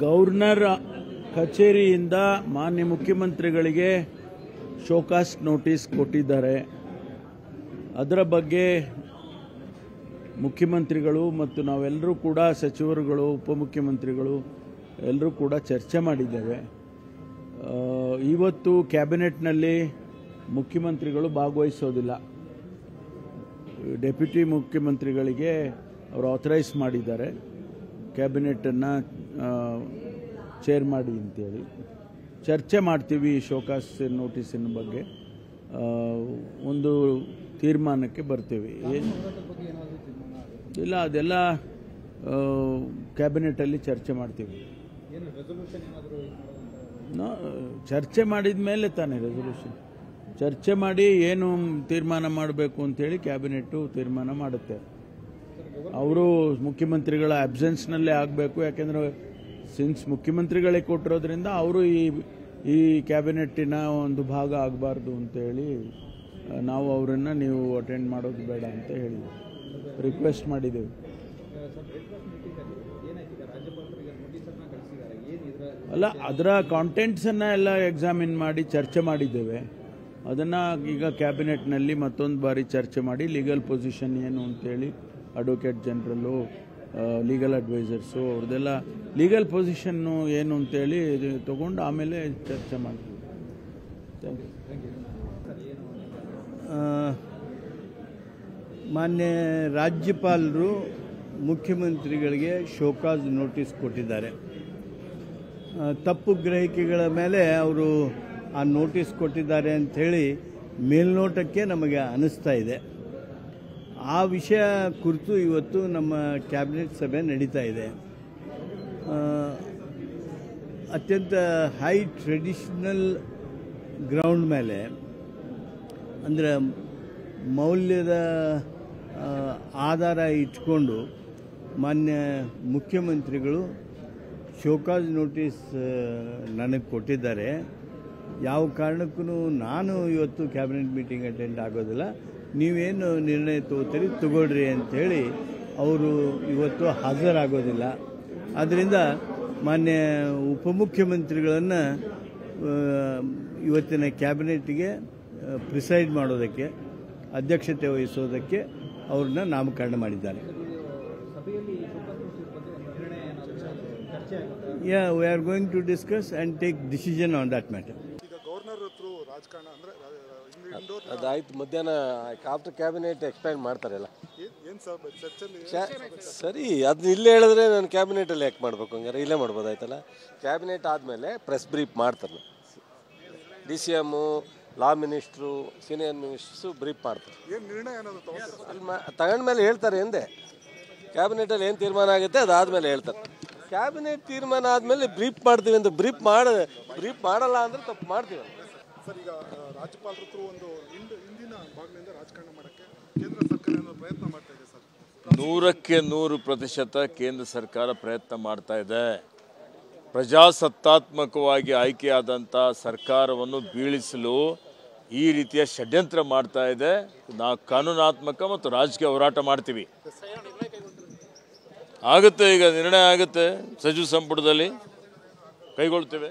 Governor ಕಚೇರಿಯಿಂದ ಮಾನ್ಯ ಮುಖ್ಯಮಂತ್ರಿಗಳಿಗೆ ಶೋಕಾಸ್ ನೋಟಿಸ್ ಕೊಟ್ಟಿದ್ದಾರೆ. ಅದರ ಬಗ್ಗೆ ಮುಖ್ಯಮಂತ್ರಿಗಳು ಮತ್ತು ನಾವೆಲ್ಲರೂ ಕೂಡ ಸಚಿವರುಗಳು, ಉಪಮುಖ್ಯಮಂತ್ರಿಗಳು ಎಲ್ಲರೂ ಕೂಡ ಚರ್ಚೆ ಮಾಡಿದ್ದೇವೆ. ಇವತ್ತು ಕ್ಯಾಬಿನೆಟ್ನಲ್ಲಿ ಮುಖ್ಯಮಂತ್ರಿಗಳು ಭಾಗವಹಿಸೋದಿಲ್ಲ. ಡೆಪ್ಯೂಟಿ ಮುಖ್ಯಮಂತ್ರಿಗಳಿಗೆ ಅವರು ಆಥರೈಸ್ ಮಾಡಿದ್ದಾರೆ. ಕ್ಯಾಬಿನೆಟನ್ನು ಚೇರ್ ಮಾಡಿ ಅಂತೇಳಿ. ಚರ್ಚೆ ಮಾಡ್ತೀವಿ ಶೋಕಾಸ್ ನೋಟಿಸಿನ ಬಗ್ಗೆ. ಒಂದು ತೀರ್ಮಾನಕ್ಕೆ ಬರ್ತೀವಿ. ಇಲ್ಲ, ಅದೆಲ್ಲ ಕ್ಯಾಬಿನೆಟಲ್ಲಿ ಚರ್ಚೆ ಮಾಡ್ತೀವಿ. ಚರ್ಚೆ ಮಾಡಿದ ಮೇಲೆ ತಾನೇ ರೆಸೊಲ್ಯೂಷನ್ ಚರ್ಚೆ ಮಾಡಿ ಏನು ತೀರ್ಮಾನ ಮಾಡಬೇಕು ಅಂತೇಳಿ ಕ್ಯಾಬಿನೆಟ್ಟು ತೀರ್ಮಾನ ಮಾಡುತ್ತೆ. ಅವರು ಮುಖ್ಯಮಂತ್ರಿಗಳ ಅಬ್ಸೆನ್ಸ್ನಲ್ಲೇ ಆಗಬೇಕು, ಯಾಕೆಂದರೆ ಸಿನ್ಸ್ ಮುಖ್ಯಮಂತ್ರಿಗಳೇ ಕೊಟ್ಟಿರೋದ್ರಿಂದ ಅವರು ಈ ಈ ಕ್ಯಾಬಿನೆಟ್ಟಿನ ಒಂದು ಭಾಗ ಆಗಬಾರ್ದು ಅಂತೇಳಿ ನಾವು ಅವರನ್ನು ನೀವು ಅಟೆಂಡ್ ಮಾಡೋದು ಬೇಡ ಅಂತ ಹೇಳಿದ್ವಿ. ರಿಕ್ವೆಸ್ಟ್ ಮಾಡಿದ್ದೇವೆ ಅಲ್ಲ, ಅದರ ಕಾಂಟೆಂಟ್ಸನ್ನು ಎಲ್ಲ ಎಕ್ಸಾಮಿನ್ ಮಾಡಿ, ಚರ್ಚೆ ಮಾಡಿದ್ದೇವೆ. ಅದನ್ನು ಈಗ ಕ್ಯಾಬಿನೆಟ್ನಲ್ಲಿ ಮತ್ತೊಂದು ಬಾರಿ ಚರ್ಚೆ ಮಾಡಿ ಲೀಗಲ್ ಪೊಸಿಷನ್ ಏನು ಅಂತೇಳಿ ಅಡ್ವೊಕೇಟ್ ಜನರಲ್ಲು ಲೀಗಲ್ ಅಡ್ವೈಸರ್ಸು ಅವ್ರದ್ದೆಲ್ಲ ಲೀಗಲ್ ಪೊಸಿಷನ್ನು ಏನು ಅಂತೇಳಿ ತಗೊಂಡು ಆಮೇಲೆ ಚರ್ಚೆ ಮಾಡ್ತೀವಿ. ಮಾನ್ಯ ರಾಜ್ಯಪಾಲರು, ಮುಖ್ಯಮಂತ್ರಿಗಳಿಗೆ ಶೋಕಾಸ್ ನೋಟಿಸ್ ಕೊಟ್ಟಿದ್ದಾರೆ. ತಪ್ಪು ಗ್ರಹಿಕೆಗಳ ಮೇಲೆ ಅವರು ಆ ನೋಟಿಸ್ ಕೊಟ್ಟಿದ್ದಾರೆ ಅಂಥೇಳಿ ಮೇಲ್ನೋಟಕ್ಕೆ ನಮಗೆ ಅನಿಸ್ತಾ ಇದೆ. ಆ ವಿಷಯ ಕುರಿತು ಇವತ್ತು ನಮ್ಮ ಕ್ಯಾಬಿನೆಟ್ ಸಭೆ ನಡೀತಾ ಇದೆ. ಅತ್ಯಂತ ಹೈ ಟ್ರೆಡಿಷನಲ್ ಗ್ರೌಂಡ್ ಮೇಲೆ, ಅಂದರೆ ಮೌಲ್ಯದ ಆಧಾರ ಇಟ್ಕೊಂಡು ಮಾನ್ಯ ಮುಖ್ಯಮಂತ್ರಿಗಳು ಶೋಕಾಜ್ ನೋಟಿಸ್ ನನಗೆ ಕೊಟ್ಟಿದ್ದಾರೆ. ಯಾವ ಕಾರಣಕ್ಕೂ ನಾನು ಇವತ್ತು ಕ್ಯಾಬಿನೆಟ್ ಮೀಟಿಂಗ್ ಅಟೆಂಡ್ ಆಗೋದಿಲ್ಲ. ನೀವೇನು ನಿರ್ಣಯ ತಗೋತೀರಿ, ತಗೊಳ್ರಿ ಅಂಥೇಳಿ ಅವರು ಇವತ್ತು ಹಾಜರಾಗೋದಿಲ್ಲ. ಆದ್ದರಿಂದ ಮಾನ್ಯ ಉಪಮುಖ್ಯಮಂತ್ರಿಗಳನ್ನು ಇವತ್ತಿನ ಕ್ಯಾಬಿನೆಟ್ಗೆ ಪ್ರಿಸೈಡ್ ಮಾಡೋದಕ್ಕೆ, ಅಧ್ಯಕ್ಷತೆ ವಹಿಸೋದಕ್ಕೆ ಅವ್ರನ್ನ ನಾಮಕರಣ ಮಾಡಿದ್ದಾರೆ. Yeah we are going to discuss and take decision on that matter governor ಹತ್ರ ರಾಜಕಾರಣ ಅಂದ್ರೆ ಇಂಡೋರ್ ಅದಾಯ್ತು ಮಧ್ಯಾಹ್ನ ಆಫ್ಟರ್ ಕ್ಯಾಬಿನೆಟ್ ಎಕ್ಸ್ಪ್ಲೈನ್ ಮಾಡ್ತಾರಲ್ಲ ಏನ್ ಸರ್ ಅದನ್ನ ಇಲ್ಲೇ ಹೇಳಿದ್ರೆ ನಾನು ಕ್ಯಾಬಿನೆಟಲ್ಲಿ ಯಾಕೆ ಮಾಡ್ಬೇಕು ಹಂಗಾರೆ. ಇಲ್ಲೇ ಮಾಡ್ಬೋದಾಯ್ತಲ್ಲ ಕ್ಯಾಬಿನೆಟ್ ಆದಮೇಲೆ ಪ್ರೆಸ್ ಬ್ರೀಫ್ ಮಾಡ್ತಾರೆ. D C M law minister senior minister brief ಮಾಡ್ತಾರೆ. ಏನು ನಿರ್ಣಯ ಅಲ್ಲಿ ತಗೊಂಡ್ಮೇಲೆ ಹೇಳ್ತಾರೆ ಎಂದೆ? ಕ್ಯಾಬಿನೆಟಲ್ಲಿ ಏನು ತೀರ್ಮಾನ ಆಗುತ್ತೆ ಅದಾದಮೇಲೆ ಹೇಳ್ತಾರೆ. ಕ್ಯಾಬಿನೆಟ್ ತೀರ್ಮಾನ ಆದಮೇಲೆ ಬ್ರೀಫ್ ಮಾಡ್ತೀವಿ ಅಂತ ಬ್ರೀಫ್ ಮಾಡ ಬ್ರೀಫ್ ಮಾಡಲ್ಲ ಅಂದರೆ ತಪ್ಪು ಮಾಡ್ತೀವಲ್ಲ. ಸರ್, ಈಗ ರಾಜ್ಯಪಾಲರ ಒಂದು ಹಿಂದಿನ ಭಾಗದಿಂದ ರಾಜಕಾರಣ ಮಾಡಕ್ಕೆ ಕೇಂದ್ರ ಸರ್ಕಾರ ಪ್ರಯತ್ನ ಮಾಡ್ತಾ ಇದೆ ಸರ್? ನೂರಕ್ಕೆ ನೂರು ಪ್ರತಿಶತ ಕೇಂದ್ರ ಸರ್ಕಾರ ಪ್ರಯತ್ನ ಮಾಡ್ತಾ ಇದೆ. ಪ್ರಜಾಸತ್ತಾತ್ಮಕವಾಗಿ ಆಯ್ಕೆಯಾದಂಥ ಸರ್ಕಾರವನ್ನು ಬೀಳಿಸಲು ಈ ರೀತಿಯ ಷಡ್ಯಂತ್ರ ಮಾಡ್ತಾ ಇದೆ. ನಾವು ಕಾನೂನಾತ್ಮಕ ಮತ್ತು ರಾಜಕೀಯ ಹೋರಾಟ ಮಾಡ್ತೀವಿ. ಆಗುತ್ತೆ, ಈಗ ನಿರ್ಣಯ ಆಗುತ್ತೆ. ಸಚಿವ ಸಂಪುಟದಲ್ಲಿ ಕೈಗೊಳ್ತೇವೆ